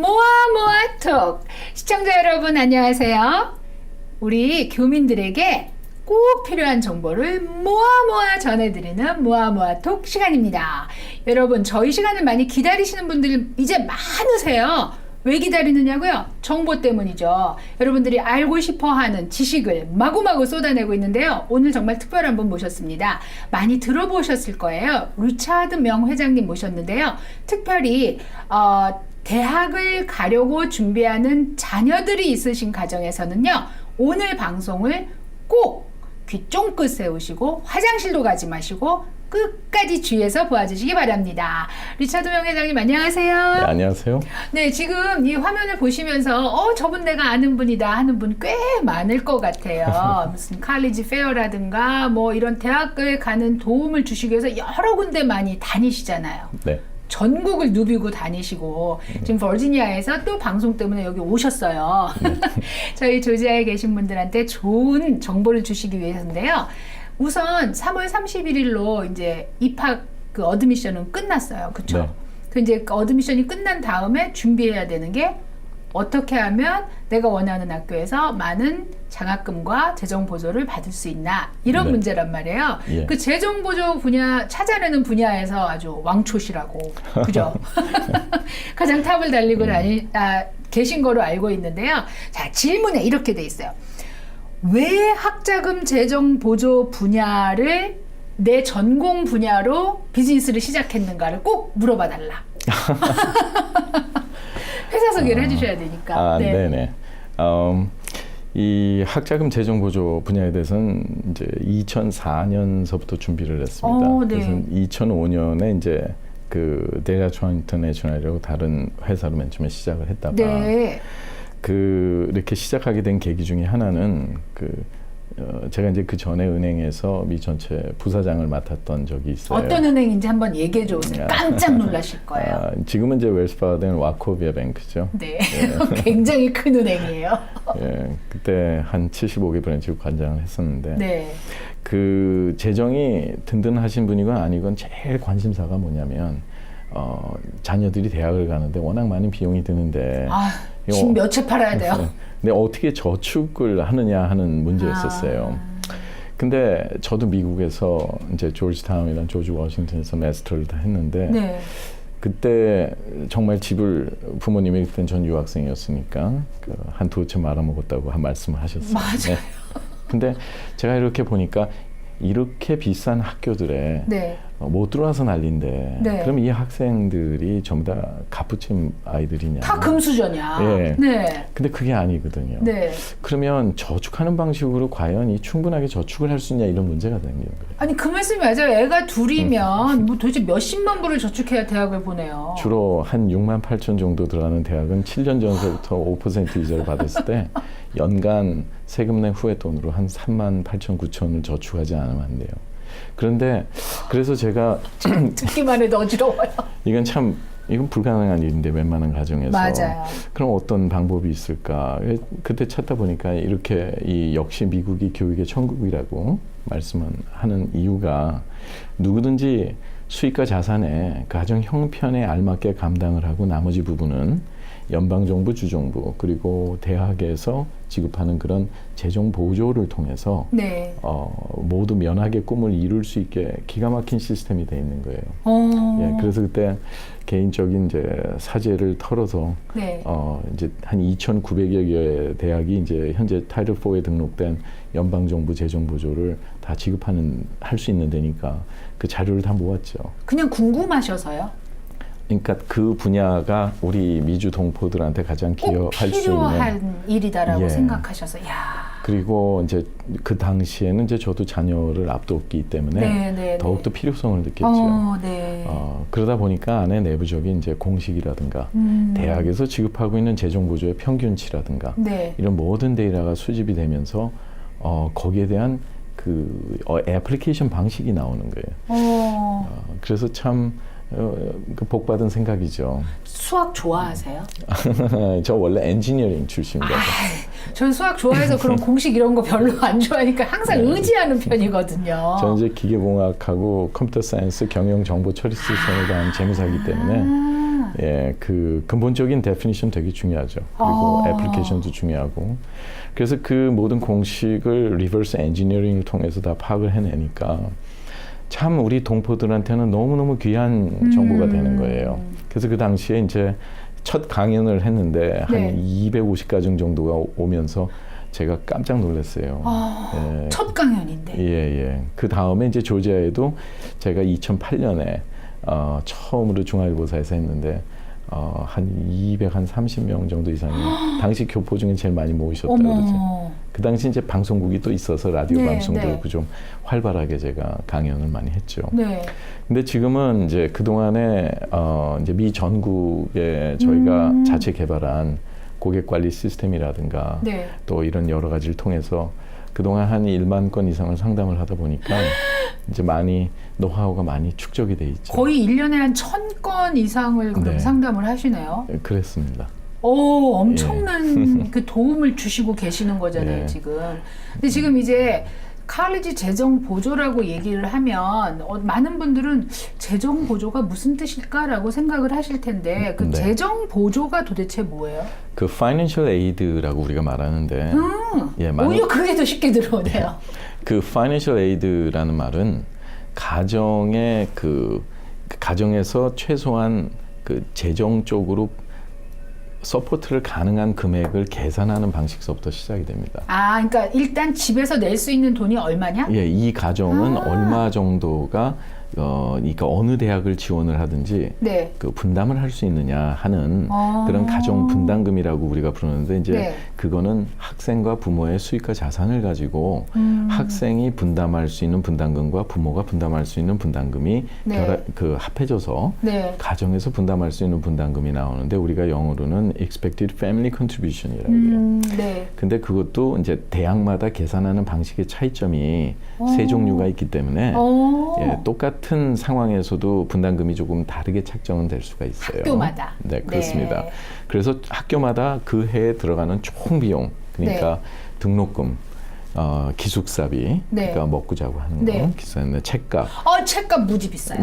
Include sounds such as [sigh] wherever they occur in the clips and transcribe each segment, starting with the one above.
모아 모아 톡 시청자 여러분 안녕하세요. 우리 교민들에게 꼭 필요한 정보를 모아 모아 전해드리는 모아 모아 톡 시간입니다. 여러분 저희 시간을 많이 기다리시는 분들 이제 많으세요. 왜 기다리느냐고요? 정보 때문이죠. 여러분들이 알고 싶어 하는 지식을 마구마구 쏟아내고 있는데요. 오늘 정말 특별한 분 모셨습니다. 많이 들어보셨을 거예요. 리차드 명 회장님 모셨는데요. 특별히 어, 대학을 가려고 준비하는 자녀들이 있으신 가정에서는요. 오늘 방송을 꼭 귀 쫑긋 세우시고 화장실도 가지 마시고 끝까지 주의해서 보아주시기 바랍니다. 리차드 명 회장님 안녕하세요. 네, 안녕하세요. 네, 지금 이 화면을 보시면서 어 저분 내가 아는 분이다 하는 분 꽤 많을 것 같아요. [laughs] 무슨 칼리지 페어라든가 뭐 이런 대학을 가는 도움을 주시기 위해서 여러 군데 많이 다니시잖아요. 네. 전국을 누비고 다니시고 지금 버지니아에서 또 방송 때문에 여기 오셨어요. [laughs] 저희 조지아에 계신 분들한테 좋은 정보를 주시기 위해서인데요. 우선 3월 31일로 이제 입학 그 어드미션은 끝났어요. 그렇죠? 네. 그 이제 그 어드미션이 끝난 다음에 준비해야 되는 게 어떻게 하면 내가 원하는 학교에서 많은 장학금과 재정 보조를 받을 수 있나 이런 네. 문제란 말이에요. 예. 그 재정 보조 분야 찾아내는 분야에서 아주 왕초시라고 [laughs] 그죠? [laughs] 가장 탑을 달리고 음. 다니, 아, 계신 거로 알고 있는데요. 자 질문에 이렇게 돼 있어요. 왜 학자금 재정 보조 분야를 내 전공 분야로 비즈니스를 시작했는가를 꼭 물어봐 달라. [laughs] 회사 소개를 해주셔야 되니까. 아, 네. 네 음, 이 학자금 재정 보조 분야에 대해서는 이제 2004년서부터 준비를 했습니다. 어, 네. 그래서 2005년에 이제 그 데라트론 인터내셔널이라고 다른 회사로 맨 처음에 시작을 했다가 네. 그 이렇게 시작하게 된 계기 중에 하나는 그 어, 제가 이제 그 전에 은행에서 미 전체 부사장을 맡았던 적이 있어요. 어떤 은행인지 한번 얘기해 주세요. 아. 깜짝 놀라실 거예요. 아, 지금은 이제 웰스파드는 와코비아 뱅크죠. 네. [laughs] 굉장히 큰 은행이에요. 예, 그때 한 75개 브랜치 관장을 했었는데 네. 그 재정이 든든하신 분이건 아니건 제일 관심사가 뭐냐면 어, 자녀들이 대학을 가는데 워낙 많은 비용이 드는데 아, 집몇채 팔아야 돼요? 근데 어떻게 저축을 하느냐 하는 문제였었어요. 아. 근데 저도 미국에서 이제 조지타운이랑 조지 워싱턴에서 마스터를 다 했는데 네. 그때 정말 집을 부모님이 그때 전 유학생이었으니까 그 한두 채 말아먹었다고 한 말씀을 하셨어요. 맞아요. 근데 제가 이렇게 보니까 이렇게 비싼 학교들에 네. 어, 못 들어와서 난린데 네. 그럼 이 학생들이 전부 다 가부침 아이들이냐? 다 금수저냐? 예. 네. 근데 그게 아니거든요. 네. 그러면 저축하는 방식으로 과연 이 충분하게 저축을 할 수 있냐 이런 문제가 생기는 거예요. 아니 그 말씀이 맞아요. 애가 둘이면 뭐 도대체 몇십만 불을 저축해야 대학을 보내요. 주로 한 6만 8천 정도 들어가는 대학은 7년 전서부터 [laughs] 5% 이자를 받았을 때 연간 세금 낸 후의 돈으로 한 3만 8천 9천을 저축하지 않으면 안 돼요. 그런데 그래서 제가 듣기만 해도 어지러워요. [laughs] 이건 참 이건 불가능한 일인데 웬만한 가정에서 맞아요. 그럼 어떤 방법이 있을까? 그때 찾다 보니까 이렇게 이 역시 미국이 교육의 천국이라고 말씀하는 이유가 누구든지 수익과 자산에 가정 형편에 알맞게 감당을 하고 나머지 부분은 연방정부, 주정부 그리고 대학에서 지급하는 그런 재정 보조를 통해서 네. 어, 모두 면하게 꿈을 이룰 수 있게 기가 막힌 시스템이 돼 있는 거예요. 어. 예, 그래서 그때 개인적인 이제 사재를 털어서 네. 어 이제 한 2,900여 개의 대학이 이제 현재 타이틀 4에 등록된 연방 정부 재정 보조를 다 지급하는 할 수 있는 데니까 그 자료를 다 모았죠. 그냥 궁금하셔서요. 그러니까 그 분야가 우리 미주 동포들한테 가장 꼭 기여할 수 있는 일이다라고 예. 생각하셔서 야. 그리고 이제 그 당시에는 이제 저도 자녀를 앞뒀기 때문에 네, 네, 더욱더 필요성을 느꼈죠. 어, 네. 어, 그러다 보니까 안에 내부적인 이제 공식이라든가 음. 대학에서 지급하고 있는 재정 보조의 평균치라든가 네. 이런 모든 데이터가 수집이 되면서 어, 거기에 대한 그 어, 애플리케이션 방식이 나오는 거예요. 어. 어, 그래서 참 복받은 생각이죠. 수학 좋아하세요? [laughs] 저 원래 엔지니어링 출신이라서. 아, 전 수학 좋아해서 그런 [laughs] 공식 이런 거 별로 안 좋아하니까 항상 의지하는 편이거든요. 저는 이제 기계공학하고 컴퓨터 사이언스 경영 정보 처리 시스템에 대한 재무사기 때문에 아, 예, 그 근본적인 데피니션 되게 중요하죠. 그리고 아. 애플리케이션도 중요하고. 그래서 그 모든 공식을 리버스 엔지니어링을 통해서 다 파악을 해내니까 참 우리 동포들한테는 너무너무 귀한 정보가 음. 되는 거예요. 그래서 그 당시에 이제 첫 강연을 했는데 한 네. 250가정 정도가 오- 오면서 제가 깜짝 놀랐어요. 아, 예. 첫 강연인데. 예, 예. 그 다음에 이제 조지아에도 제가 2008년에 어, 처음으로 중앙일보사에서 했는데 어, 한 200, 한 30명 정도 이상이 [gasps] 당시 교포 중에 제일 많이 모으셨다고 그러죠. 그 당시 이제 방송국이 또 있어서 라디오 네, 방송도 네. 좀 활발하게 제가 강연을 많이 했죠. 네. 근데 지금은 이제 그 동안에 어 이제 미 전국에 저희가 음. 자체 개발한 고객 관리 시스템이라든가 네. 또 이런 여러 가지를 통해서 그동안 한 1만 건 이상을 상담을 하다 보니까 [laughs] 이제 많이 노하우가 많이 축적이 돼 있죠. 거의 1년에 한 천 건 이상을 그럼 네. 상담을 하시네요. 예, 그랬습니다. 오, 엄청난 그 도움을 주시고 계시는 거잖아요, 예. [laughs] 지금. 근데 지금 이제 칼리지 재정 보조라고 얘기를 하면 어, 많은 분들은 재정 보조가 무슨 뜻일까라고 생각을 하실 텐데 그 네. 재정 보조가 도대체 뭐예요? 그 financial aid라고 우리가 말하는데 음, 예, 많은 오히려 그게 더 쉽게 들어오네요. 그 financial aid라는 말은 가정의 그, 그 가정에서 최소한 그 재정 쪽으로 서포트를 가능한 금액을 계산하는 방식서부터 시작이 됩니다. 아, 그러니까 일단 집에서 낼 수 있는 돈이 얼마냐? 예, 이 가정은 아. 얼마 정도가 어, 그러니까 어느 대학을 지원을 하든지 네. 그 분담을 할 수 있느냐 하는 아. 그런 가정 분담금이라고 우리가 부르는데 이제 네. 그거는 학생과 부모의 수익과 자산을 가지고 음. 학생이 분담할 수 있는 분담금과 부모가 분담할 수 있는 분담금이 네. 결합, 그 합해져서 네. 가정에서 분담할 수 있는 분담금이 나오는데 우리가 영어로는 expected family contribution이라고 해요. 음, 네. 근데 그것도 이제 대학마다 계산하는 방식의 차이점이 오. 세 종류가 있기 때문에 어. 예, 똑같은 상황에서도 분담금이 조금 다르게 책정은 될 수가 있어요. 학교마다. 네, 그렇습니다. 네. 그래서 학교마다 그 해에 들어가는 총 비용, 그러니까 네. 등록금, 어, 기숙사비, 네. 그러니까 먹고 자고 하는 네. 거, 기숙사는 책값, 어, 책값 무지 비싸요.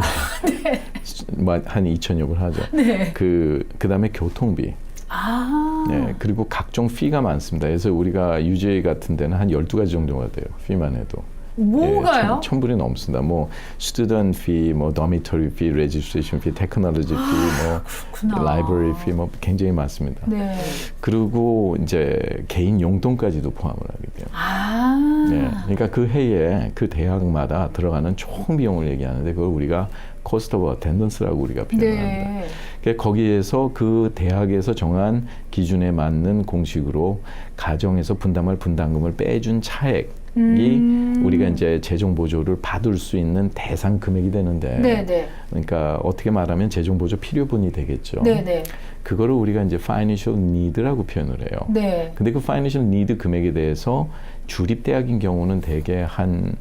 뭐한 2천여 불 하죠. 네. 그 그다음에 교통비, 아. 네, 그리고 각종 피가 많습니다. 그래서 우리가 UJ 같은 데는 한 12가지 정도가 돼요. 피만 해도. 뭐가요? 예, 천, 천 불이 넘습니다. 뭐 스튜던트 피, 뭐 dormitory 피, 레지스트레이션 피, 테크놀로지 피, 뭐 그렇구나. 라이브러리 피, 뭐 굉장히 많습니다. 네. 그리고 이제 개인 용돈까지도 포함을 하게 돼요. 아. 네, 그러니까 그 해에 그 대학마다 들어가는 총 비용을 얘기하는데 그걸 우리가 cost of attendance라고 우리가 표현을 합니다. 네. 그러니까 거기에서 그 대학에서 정한 기준에 맞는 공식으로 가정에서 분담할 분담금을 빼준 차액이 음. 우리가 이제 재정 보조를 받을 수 있는 대상 금액이 되는데 네, 네. 그러니까 어떻게 말하면 재정 보조 필요분이 되겠죠. 네, 네. 그거를 우리가 이제 financial need라고 표현을 해요. 네. 근데 그 financial need 금액에 대해서 주립 대학인 경우는 대개 한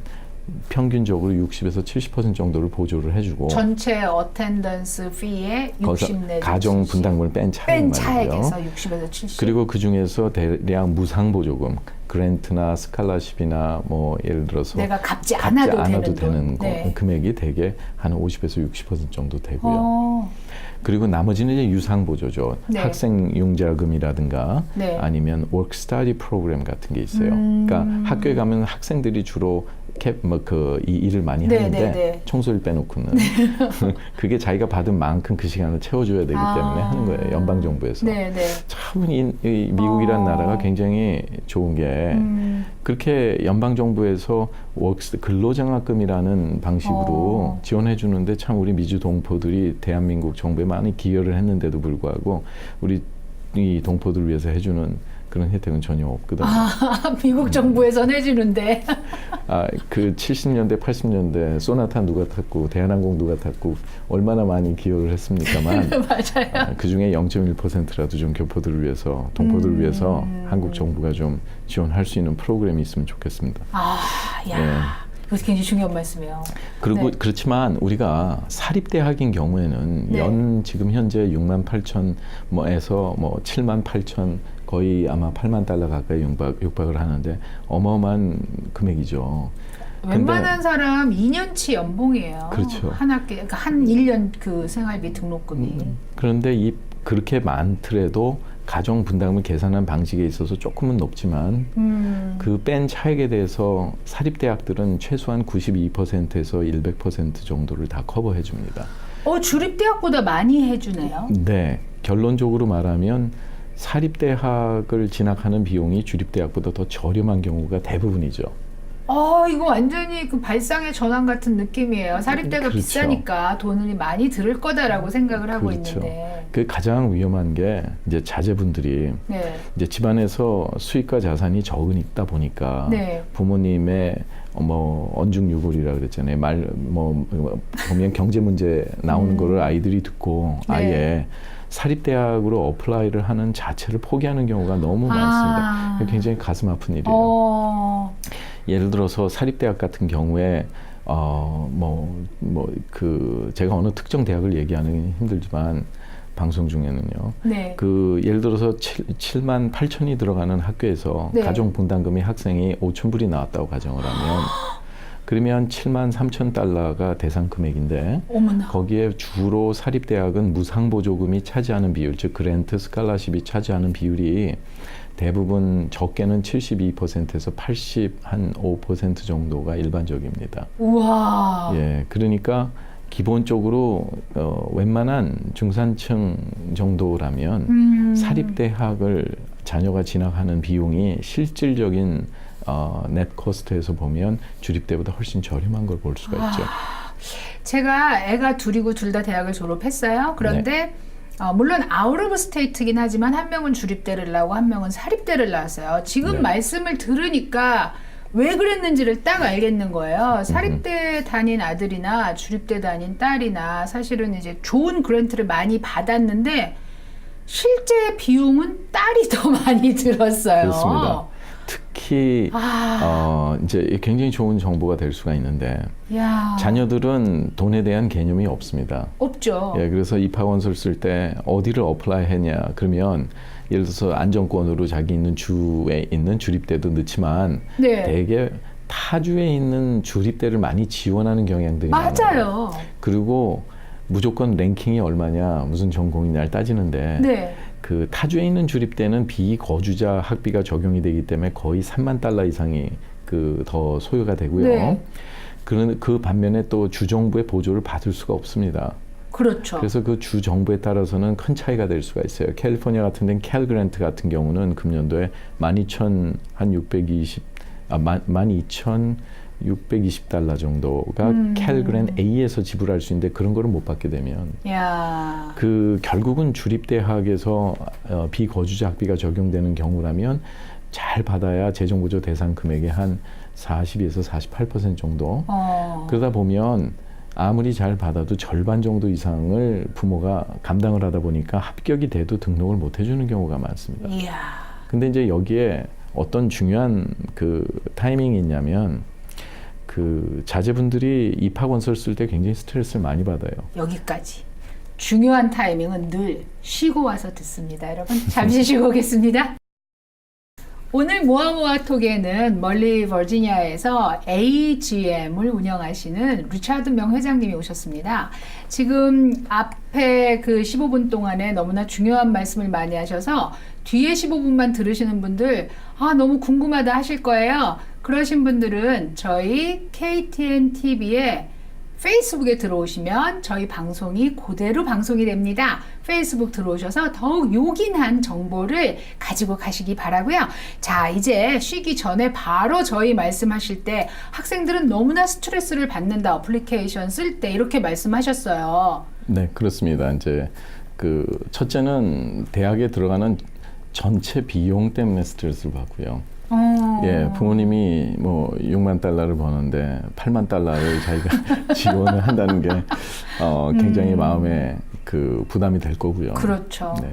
평균적으로 60에서 70% 정도를 보조를 해주고 전체 어텐던스 피의 60 거기서 내지 가정 70. 분담금을 뺀 차액 뺀. 차액에서 60에서 70. 그리고 그 중에서 대략 무상 보조금, 그랜트나 스칼라십이나 뭐 예를 들어서 내가 갚지 갚지 않아도, 않아도 되는, 되는 돈. 네. 거- 금액이 대개 한 50에서 60% 정도 되고요. 어. 그리고 나머지는 이제 유상 보조죠. 네. 학생 융자금이라든가 네. 아니면 study 프로그램 같은 게 있어요. 음. 그러니까 학교에 가면 학생들이 주로 뭐그이 일을 많이 네, 하는데 네, 네. 청소를 [laughs] 빼놓고는 그게 자기가 받은 만큼 그 시간을 채워줘야 되기 아. 때문에 하는 거예요. 연방 정부에서. 네, 네. 참 이, 이 미국이란 어. 나라가 굉장히 좋은 게 음. 그렇게 연방 정부에서 워크스 근로장학금이라는 방식으로 어. 지원해 주는데 참 우리 미주 동포들이 대한민국 정부에 많이 기여를 했는데도 불구하고 우리 이 동포들을 위해서 해주는 그런 혜택은 전혀 없거든요. 아, [laughs] 미국 정부에서 내주는데. 아, 그 70년대, 80년대 소나타 누가 탔고 대한항공 누가 탔고 얼마나 많이 기여를 했습니까만 [laughs] 맞아요. 아, 그 중에 0.1%라도 좀 교포들을 위해서 동포들을 음. 위해서 한국 정부가 좀 지원할 수 있는 프로그램이 있으면 좋겠습니다. 아, 야. 네. 이것도 굉장히 중요한 말씀이에요. 그리고 네. 그렇지만 우리가 사립 대학인 경우에는 네. 연 지금 현재 6만 8천 뭐에서 뭐 7만 8천 거의 아마 8만 달러 가까이 육박, 육박을 하는데 어마어마한 금액이죠. 웬만한 사람 2년치 연봉이에요. 그렇죠. 한 학기, 그러니까 한 1년 그 생활비 등록금이. 그런데 이 그렇게 많더라도 가정 분담을 계산한 방식에 있어서 조금은 높지만 음. 그뺀 차액에 대해서 사립 대학들은 최소한 92%에서 100% 정도를 다 커버해 줍니다. 어, 주립 대학보다 많이 해 주네요. 네, 결론적으로 말하면 사립대학을 진학하는 비용이 주립대학보다 더 저렴한 경우가 대부분이죠. 어, 이거 완전히 그 발상의 전환 같은 느낌이에요. 사립대가 그렇죠. 비싸니까 돈이 많이 들을 거다라고 생각을 하고 그렇죠. 있는데. 그 가장 위험한 게 이제 자제분들이 네. 이제 집안에서 수익과 자산이 적으니까 보니까 네. 부모님의 어, 뭐 언중유골이라 그랬잖아요. 말뭐 보면 경제 문제 나오는 음. 거를 아이들이 듣고 네. 아예 사립대학으로 어플라이를 하는 자체를 포기하는 경우가 너무 아. 많습니다. 굉장히 가슴 아픈 일이에요. 어, 예를 들어서 사립대학 같은 경우에 어 뭐 뭐 그 제가 어느 특정 대학을 얘기하는 힘들지만 방송 중에는요. 네. 그 예를 들어서 7, 7만 8천이 들어가는 학교에서 네. 가정 분담금이 학생이 5천 불이 나왔다고 가정을 하면 [gasps] 그러면 7만 3천 달러가 대상 금액인데 어머나. 거기에 주로 사립 대학은 무상 보조금이 차지하는 비율, 즉 그랜트 스칼라십이 차지하는 비율이 대부분 적게는 72%에서 80 한 5% 정도가 일반적입니다. 우와. 예, 그러니까 기본적으로 어, 웬만한 중산층 정도라면 음. 사립대학을 자녀가 진학하는 비용이 실질적인 어, 넷 코스트에서 보면 주립대보다 훨씬 저렴한 걸 볼 수가 있죠. 제가 애가 둘이고 둘 다 대학을 졸업했어요. 그런데 네. 어, 물론 아웃 오브 스테이트긴 하지만 한 명은 주립대를 나오고 한 명은 사립대를 나왔어요. 지금 네. 말씀을 들으니까 왜 그랬는지를 딱 알겠는 음. 거예요. 사립대 다닌 아들이나 주립대 다닌 딸이나 사실은 이제 좋은 그랜트를 많이 받았는데 실제 비용은 딸이 더 [laughs] 많이 들었어요. 그렇습니다. 특히 아, 어, 이제 굉장히 좋은 정보가 될 수가 있는데 야, 자녀들은 돈에 대한 개념이 없습니다. 없죠. 예, 그래서 입학원서를 쓸때 어디를 어플라이 했냐 그러면 예를 들어서 안정권으로 자기 있는 주에 있는 주립대도 넣지만 네, 대개 타주에 있는 주립대를 많이 지원하는 경향들이. 맞아요. 그리고 무조건 랭킹이 얼마냐 무슨 전공이냐를 따지는데 네. 그 타주에 있는 주립대는 비거주자 학비가 적용이 되기 때문에 거의 3만 달러 이상이 그 더 소요가 되고요. 네. 그런 그 반면에 또 주정부의 보조를 받을 수가 없습니다. 그렇죠. 그래서 그 주 정부에 따라서는 큰 차이가 될 수가 있어요. 캘리포니아 같은 데는 캘 그랜트 같은 경우는 금년도에 12,000한 620, 아, 12,620달러 정도가 음. 캘 그랜 A에서 지불할 수 있는데 그런 거를 못 받게 되면 야. 그 결국은 주립대학에서 어, 비거주자 학비가 적용되는 경우라면 잘 받아야 재정보조 대상 금액의 한 42에서 48% 정도. 어. 그러다 보면 아무리 잘 받아도 절반 정도 이상을 부모가 감당을 하다 보니까 합격이 돼도 등록을 못 해주는 경우가 많습니다. 이야. 근데 이제 여기에 어떤 중요한 그 타이밍이 있냐면 그 자제분들이 입학 원서를 쓸때 굉장히 스트레스를 많이 받아요. 여기까지. 중요한 타이밍은 늘 쉬고 와서 듣습니다. 여러분 잠시 쉬고 [laughs] 오겠습니다. 오늘 모아모아톡에는 멀리 버지니아에서 AGM을 운영하시는 리차드 명 회장님이 오셨습니다. 지금 앞에 그 15분 동안에 너무나 중요한 말씀을 많이 하셔서 뒤에 15분만 들으시는 분들 아 너무 궁금하다 하실 거예요. 그러신 분들은 저희 KTN TV에 페이스북에 들어오시면 저희 방송이 그대로 방송이 됩니다. 페이스북 들어오셔서 더욱 요긴한 정보를 가지고 가시기 바라고요. 자, 이제 쉬기 전에 바로 저희 말씀하실 때 학생들은 너무나 스트레스를 받는다. 어플리케이션 쓸 때 이렇게 말씀하셨어요. 네, 그렇습니다. 이제 그 첫째는 대학에 들어가는 전체 비용 때문에 스트레스를 받고요. 어. 예, 부모님이 뭐 6만 달러를 버는데 8만 달러를 자기가 [laughs] 지원을 한다는 게 어, 굉장히 음. 마음에 그 부담이 될 거고요. 그렇죠. 네.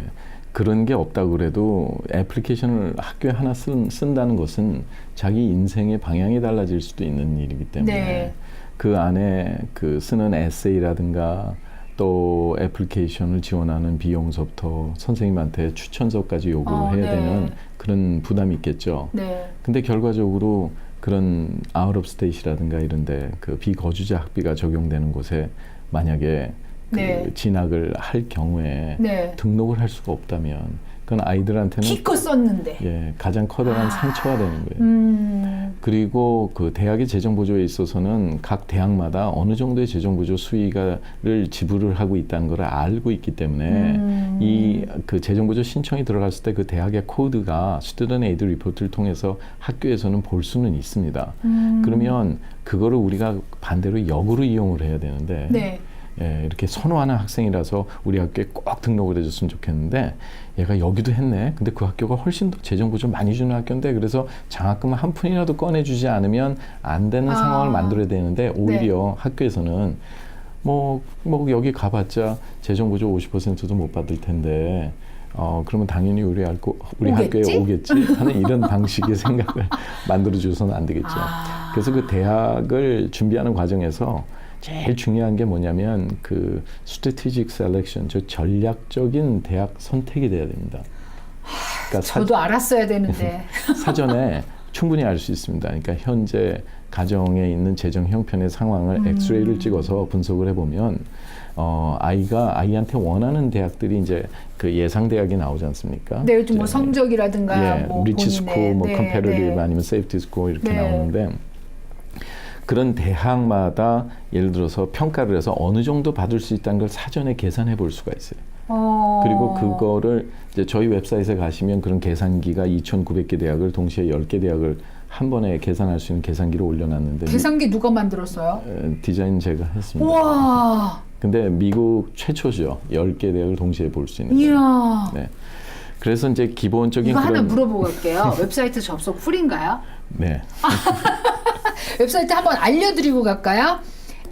그런 게 없다고 그래도 애플리케이션을 학교에 하나 쓴, 쓴다는 것은 자기 인생의 방향이 달라질 수도 있는 일이기 때문에 네. 그 안에 그 쓰는 에세이라든가 또 애플리케이션을 지원하는 비용서부터 선생님한테 추천서까지 요구를 어, 해야 네. 되는 그런 부담이 있겠죠. 네. 근데 결과적으로 그런 아웃 오브 스테이시라든가 이런데 그 비거주자 학비가 적용되는 곳에 만약에 그 네. 진학을 할 경우에 네. 등록을 할 수가 없다면 그건 아이들한테는 기껏 썼는데. 예, 가장 커다란 아. 상처가 되는 거예요. 음. 그리고 그 대학의 재정 보조에 있어서는 각 대학마다 어느 정도의 재정 보조 수위가를 지불을 하고 있다는 걸 알고 있기 때문에 음. 이그 재정 보조 신청이 들어갔을 때 그 대학의 코드가 스튜던트 에이드 리포트를 통해서 학교에서는 볼 수는 있습니다. 음. 그러면 그거를 우리가 반대로 역으로 이용을 해야 되는데 네. 예, 이렇게 선호하는 학생이라서 우리 학교에 꼭 등록을 해줬으면 좋겠는데 얘가 여기도 했네. 근데 그 학교가 훨씬 더 재정 보조 많이 주는 학교인데 그래서 장학금 한 푼이라도 꺼내주지 않으면 안 되는 아. 상황을 만들어야 되는데 오히려 학교에서는 뭐, 뭐 여기 가봤자 재정 보조 50%도 못 받을 텐데 어 그러면 당연히 우리 학교 우리 오겠지? 학교에 오겠지 하는 이런 [laughs] 방식의 생각을 [laughs] 만들어 줘서는 안 되겠죠. 아. 그래서 그 대학을 준비하는 과정에서 제일 중요한 게 뭐냐면 그 strategic selection, 저 전략적인 대학 선택이 돼야 됩니다. 그러니까 사, 저도 알았어야 되는데. [laughs] 사전에 충분히 알 수 있습니다. 그러니까 현재 가정에 있는 재정 형편의 상황을 음. 엑스레이를 찍어서 분석을 해보면 어, 아이가 아이한테 원하는 대학들이 이제 그 예상 대학이 나오지 않습니까? 네, 요즘 뭐 성적이라든가 예, 뭐 리치 스쿨, 뭐 네, 컴페러티브 네. 아니면 세이프티 스쿨 이렇게 네. 나오는데 그런 대학마다 예를 들어서 평가를 해서 어느 정도 받을 수 있다는 걸 사전에 계산해 볼 수가 있어요. 어. 그리고 그거를 이제 저희 웹사이트에 가시면 그런 계산기가 2,900개 대학을 동시에 10개 대학을 한 번에 계산할 수 있는 계산기를 올려놨는데 계산기 누가 만들었어요? 에, 디자인 제가 했습니다. 우와. 근데 미국 최초죠. 10개 대학을 동시에 볼 수 있는. 거. 이야. 네. 그래서 이제 기본적인 이거 하나 물어보고 갈게요. 웹사이트 접속 풀인가요? 네. [laughs] 웹사이트 한번 알려드리고 갈까요?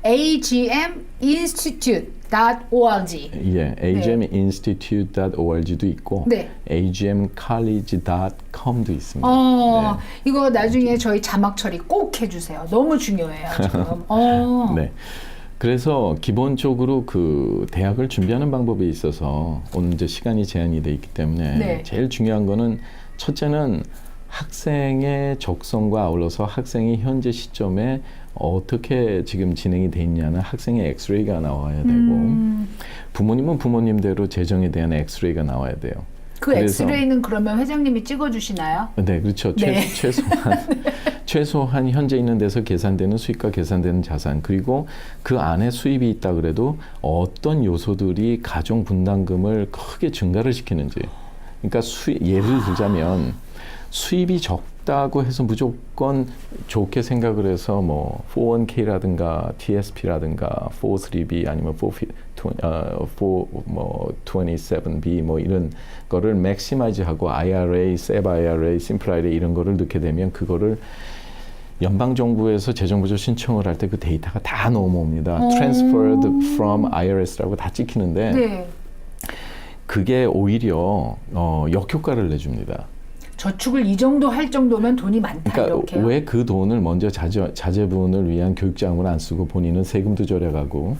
agminstitute.org 예, agminstitute.org도 있고 네. agmcollege.com도 있습니다. 어, 이거 나중에 저희 자막 처리 꼭 해주세요. 너무 중요해요, 지금. [laughs] 어. 네. 그래서 기본적으로 그 대학을 준비하는 방법에 있어서 오늘 이제 시간이 제한이 돼 있기 때문에 네. 제일 중요한 거는 첫째는 학생의 적성과 아울러서 학생이 현재 시점에 어떻게 지금 진행이 돼 있냐는 학생의 엑스레이가 나와야 되고 음, 부모님은 부모님대로 재정에 대한 엑스레이가 나와야 돼요. 그 그래서- 엑스레이는 그러면 회장님이 찍어주시나요? 네, 그렇죠. 최, 네. 최소한 [laughs] 최소한 현재 있는 데서 계산되는 수익과 계산되는 자산 그리고 그 안에 수입이 있다 그래도 어떤 요소들이 가정 분담금을 크게 증가를 시키는지. 그러니까 수 예를 들자면 수입이 적다고 해서 무조건 좋게 생각을 해서 뭐 401k라든가 TSP라든가 403b 아니면 4, 어, 4뭐 27b 뭐 이런 거를 맥시마이즈하고 IRA, SEP IRA, 심플 IRA 이런 거를 넣게 되면 그거를 연방 정부에서 재정 보조 신청을 할 때 그 데이터가 다 넘어옵니다. 오. Transferred from IRS라고 다 찍히는데 네. 그게 오히려 어, 역효과를 내줍니다. 저축을 이 정도 할 정도면 돈이 많다 그러니까. 왜 그 돈을 먼저 자제, 자제분을 위한 교육 자금을 안 쓰고 본인은 세금도 절약하고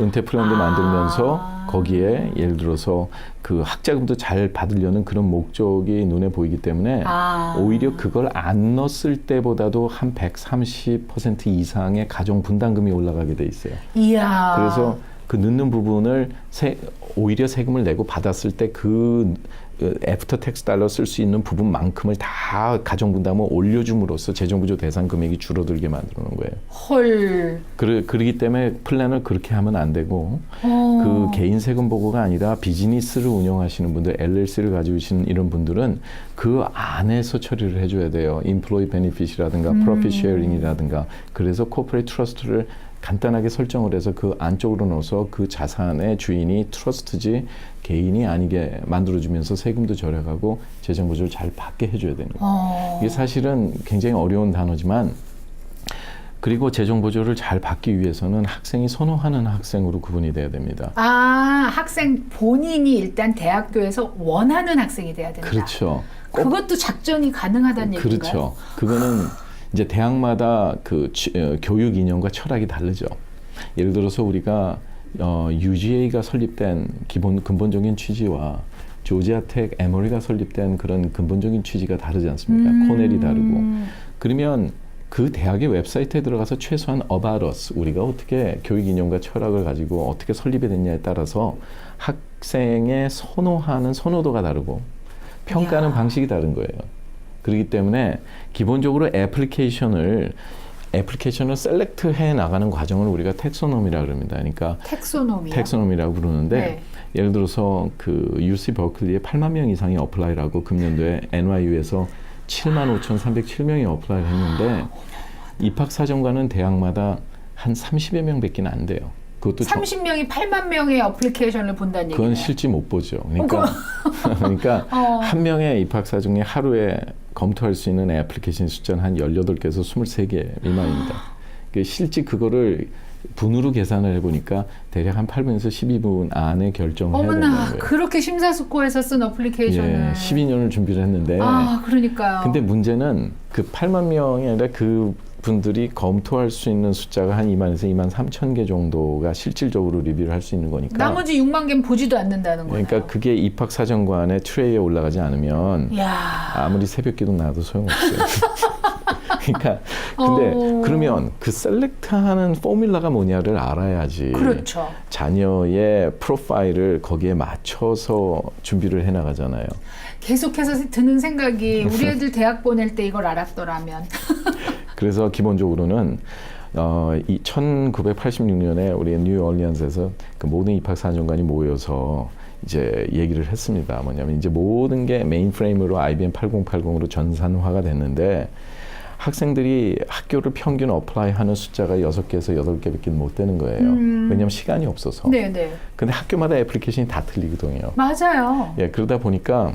은퇴 플랜도 아. 만들면서 거기에 예를 들어서 그 학자금도 잘 받으려는 그런 목적이 눈에 보이기 때문에 아. 오히려 그걸 안 넣었을 때보다도 한 130% 이상의 가정 분담금이 올라가게 돼 있어요. 이야. 그래서 그 넣는 부분을 세, 오히려 세금을 내고 받았을 때 그 애프터 텍스 달러 쓸 수 있는 부분만큼을 다 가정 분담을 올려줌으로써 재정구조 대상 금액이 줄어들게 만드는 거예요. 헐. 그러, 그러기 때문에 플랜을 그렇게 하면 안 되고 어. 그 개인 세금 보고가 아니라 비즈니스를 운영하시는 분들, LLC를 가지고 계시는 이런 분들은 그 안에서 처리를 해줘야 돼요. 인플로이 베니핏이라든가 음. 프로핏 쉐어링이라든가 그래서 코퍼레이트 트러스트를 간단하게 설정을 해서 그 안쪽으로 넣어서 그 자산의 주인이 트러스트지 개인이 아니게 만들어주면서 세금도 절약하고 재정 보조를 잘 받게 해줘야 되는 거예요. 어. 이게 사실은 굉장히 어려운 단어지만 그리고 재정 보조를 잘 받기 위해서는 학생이 선호하는 학생으로 구분이 돼야 됩니다. 아, 학생 본인이 일단 대학교에서 원하는 학생이 돼야 된다. 그렇죠. 꼭 그것도 작전이 가능하다는 얘기인가요? 그렇죠. 그거는 이제 대학마다 그 취- 어, 교육 이념과 철학이 다르죠. 예를 들어서 우리가 어, UGA가 설립된 기본 근본적인 취지와 조지아텍 에머리가 설립된 그런 근본적인 취지가 다르지 않습니까? 음. 코넬이 다르고 그러면 그 대학의 웹사이트에 들어가서 최소한 About Us 우리가 어떻게 교육 이념과 철학을 가지고 어떻게 설립이 됐냐에 따라서 학생의 선호하는 선호도가 다르고 평가하는 이야. 방식이 다른 거예요. 그렇기 때문에 기본적으로 애플리케이션을 애플리케이션을 셀렉트 해 나가는 과정을 우리가 텍소노미라 그럽니다. 그러니까 텍소노미요. 텍소노미라고 부르는데 네. 예를 들어서 그 UC 버클리에 8만 명 이상이 어플라이라고 금년도에 NYU에서 7만 5,307명이 어플라이를 했는데 입학 사정관은 대학마다 한 30여 명밖에 안 돼요. 그것도 저- 30명이 8만 명의 어플리케이션을 본다는 얘기예요. 그건 실제 못 보죠. 그러니까 [laughs] 그러니까 어. 한 명의 입학사 중에 하루에 검토할 수 있는 애플리케이션 숫자는 한 18개에서 23개 미만입니다. 그 실제 그거를 분으로 계산을 해보니까 대략 한 8분에서 12분 안에 결정을 해야 된다는 어머나 거예요. 그렇게 심사숙고해서 쓴 어플리케이션을 예, 12년을 준비를 했는데 아 그러니까요. 근데 문제는 그 8만 명이 아니라 그 분들이 검토할 수 있는 숫자가 한 2만에서 2만 3천 개 정도가 실질적으로 리뷰를 할 수 있는 거니까 나머지 6만 개는 보지도 않는다는 거예요. 그러니까 그게 입학 사정관의 트레이에 올라가지 않으면 야 아무리 새벽기도 나도 소용없어요. [laughs] 그러니까 근데 어. 그러면 그 셀렉트하는 포뮬라가 뭐냐를 알아야지 그렇죠. 자녀의 프로파일을 거기에 맞춰서 준비를 해 나가잖아요. 계속해서 드는 생각이 우리 애들 [laughs] 대학 보낼 때 이걸 알았더라면 [laughs] 그래서 기본적으로는 어, 이 1986년에 우리 뉴올리언스에서 그 모든 입학 사정관이 모여서 이제 얘기를 했습니다. 뭐냐면 이제 모든 게 메인프레임으로 IBM 8080으로 전산화가 됐는데 학생들이 학교를 평균 어플라이 하는 숫자가 6개에서 8개밖에 못 되는 거예요. 음. 왜냐하면 시간이 없어서. 네네 근데 학교마다 애플리케이션이 다 틀리거든요. 맞아요. 예, 그러다 보니까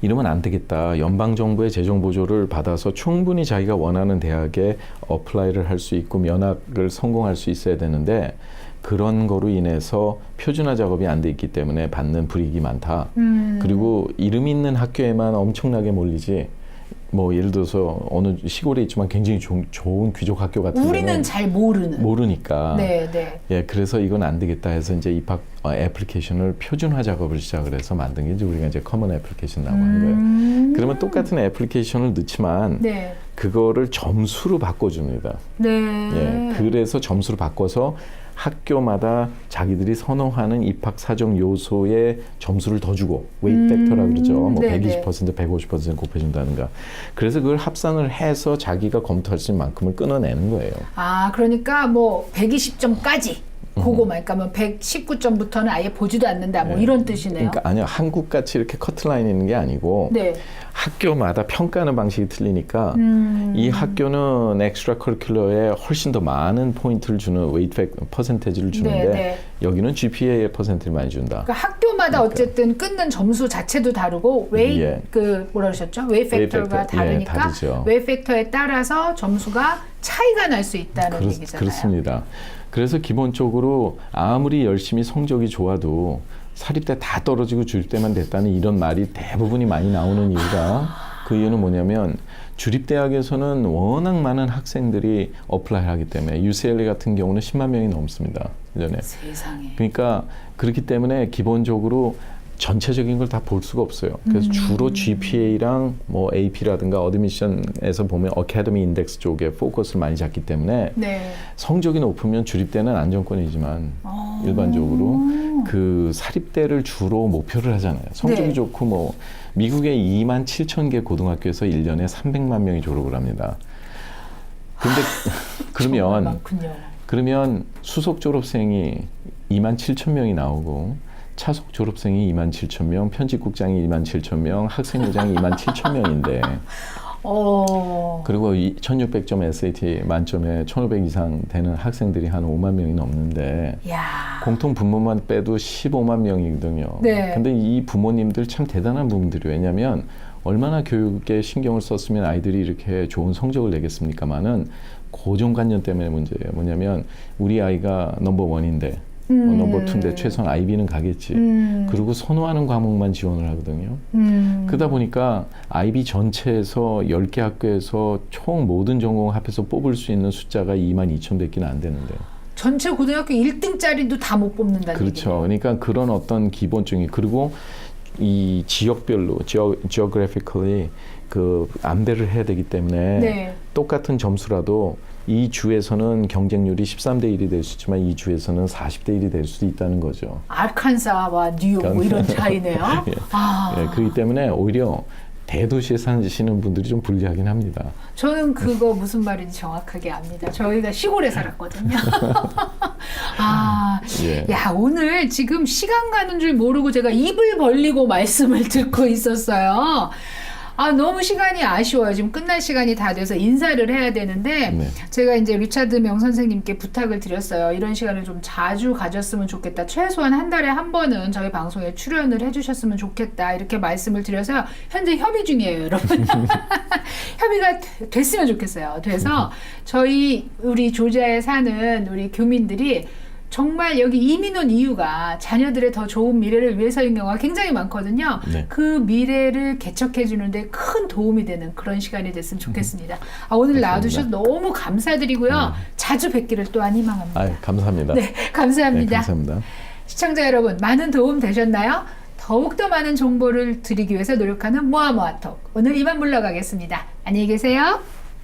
이러면 안 되겠다. 연방 정부의 재정 보조를 받아서 충분히 자기가 원하는 대학에 어플라이를 할 수 있고 면학을 성공할 수 있어야 되는데 그런 거로 인해서 표준화 작업이 안 돼 있기 때문에 받는 불이익이 많다. 음. 그리고 이름 있는 학교에만 엄청나게 몰리지. 뭐 예를 들어서 어느 시골에 있지만 굉장히 좋은, 좋은 귀족 학교 같은 우리는 잘 모르는. 모르니까 네 네. 예, 그래서 이건 안 되겠다 해서 이제 입학 어, 애플리케이션을 표준화 작업을 시작을 해서 만든 게 이제 우리가 이제 커먼 애플리케이션이라고 하는 거예요. 음. 그러면 똑같은 애플리케이션을 넣지만 네. 그거를 점수로 바꿔줍니다. 네. 예, 그래서 점수로 바꿔서 학교마다 자기들이 선호하는 입학 사정 요소에 점수를 더 주고 웨이트 음, 팩터라 그러죠. 뭐 네네. 120% 150% 곱해준다든가. 그래서 그걸 합산을 해서 자기가 검토할 수 있는 만큼을 끊어내는 거예요. 아, 그러니까 뭐 120점까지 음. 그거만 그러니까 뭐 119점부터는 아예 보지도 않는다 뭐 네. 이런 뜻이네요. 그러니까 아니요 한국 같이 이렇게 커트라인 있는 게 아니고 네. 학교마다 평가하는 방식이 틀리니까 음. 이 학교는 엑스트라 커리큘러에 훨씬 더 많은 포인트를 주는 웨이트 퍼센테이지를 주는데 네, 네. 여기는 GPA의 퍼센트를 많이 준다. 그러니까 학교마다 어쨌든 끊는 점수 자체도 다르고 웨이 예. 그 뭐라 그러셨죠? 웨이 팩터가 팩터. 예, 다르니까 다르죠. 웨이 팩터에 따라서 점수가 차이가 날 수 있다는 그렇, 얘기잖아요. 그렇습니다. 그래서 기본적으로 아무리 열심히 성적이 좋아도 사립대 다 떨어지고 주립대만 됐다는 이런 말이 대부분이 많이 나오는 이유가 그 이유는 뭐냐면 주립대학에서는 워낙 많은 학생들이 어플라이 하기 때문에 UCLA 같은 경우는 10만 명이 넘습니다. 예전에. 세상에. 그러니까 그렇기 때문에 기본적으로 전체적인 걸 다 볼 수가 없어요. 그래서 음. 주로 GPA랑 뭐 AP라든가 어드미션에서 보면 어카데미 인덱스 쪽에 포커스를 많이 잡기 때문에 네. 성적이 높으면 주립대는 안정권이지만 어. 일반적으로 그 사립대를 주로 목표를 하잖아요. 성적이 네. 좋고 뭐 미국의 2만 7천 개 고등학교에서 1년에 300만 명이 졸업을 합니다. 근데 [laughs] 정말 그러면. 그러면 수석 졸업생이 2만 7천 명이 나오고 차석 졸업생이 2만 7천 명, 편집국장이 2만 7천 명, 학생부장이 2만 7천 명인데 어. 그리고 1600점 SAT 만점에 1500 이상 되는 학생들이 한 5만 명이 넘는데 야. 공통 부모만 빼도 15만 명이거든요. 네. 근데 이 부모님들 참 대단한 부모들이 왜냐면 얼마나 교육에 신경을 썼으면 아이들이 이렇게 좋은 성적을 내겠습니까마는 고정관념 때문에 문제예요. 뭐냐면 우리 아이가 넘버 원인데 뭐 음. 넘버 투인데 최소한 아이비는 가겠지. 음. 그리고 선호하는 과목만 지원을 하거든요. 음. 그러다 보니까 아이비 전체에서 10개 학교에서 총 모든 전공 합해서 뽑을 수 있는 숫자가 2만 2천 대끼는 안 되는데. 전체 고등학교 1등짜리도 다 못 뽑는다는 그렇죠. 얘기네요. 그러니까 그런 어떤 기본적인 그리고 이 지역별로 지어, geographically 그 안배를 해야 되기 때문에 네. 똑같은 점수라도 이 주에서는 경쟁률이 13대 1이 될 수 있지만 이 주에서는 40대 1이 될 수도 있다는 거죠. 알칸사와 뉴욕 뭐 이런 차이네요. [laughs] 예. 아, 예, 그렇기 때문에 오히려 대도시에 사시는 분들이 좀 불리하긴 합니다. 저는 그거 무슨 말인지 정확하게 압니다. 저희가 시골에 살았거든요. [laughs] 아, 예. 야, 오늘 지금 시간 가는 줄 모르고 제가 입을 벌리고 말씀을 듣고 있었어요. 아, 너무 시간이 아쉬워요. 지금 끝날 시간이 다 돼서 인사를 해야 되는데, 네. 제가 이제 리차드 명 선생님께 부탁을 드렸어요. 이런 시간을 좀 자주 가졌으면 좋겠다. 최소한 한 달에 한 번은 저희 방송에 출연을 해주셨으면 좋겠다. 이렇게 말씀을 드려서요. 현재 협의 중이에요, 여러분. [laughs] 협의가 되- 됐으면 좋겠어요. 돼서 저희 우리 조지아에 사는 우리 교민들이 정말 여기 이민 온 이유가 자녀들의 더 좋은 미래를 위해서인 경우가 굉장히 많거든요. 네. 그 미래를 개척해 주는데 큰 도움이 되는 그런 시간이 됐으면 좋겠습니다. 아, 오늘 나와주셔서 너무 감사드리고요. 자주 뵙기를 또한 희망합니다. 아, 감사합니다. 네, 네, 감사합니다. 감사합니다. 시청자 여러분, 많은 도움 되셨나요? 더욱더 많은 정보를 드리기 위해서 노력하는 모아모아톡. 오늘 이만 물러가겠습니다. 안녕히 계세요.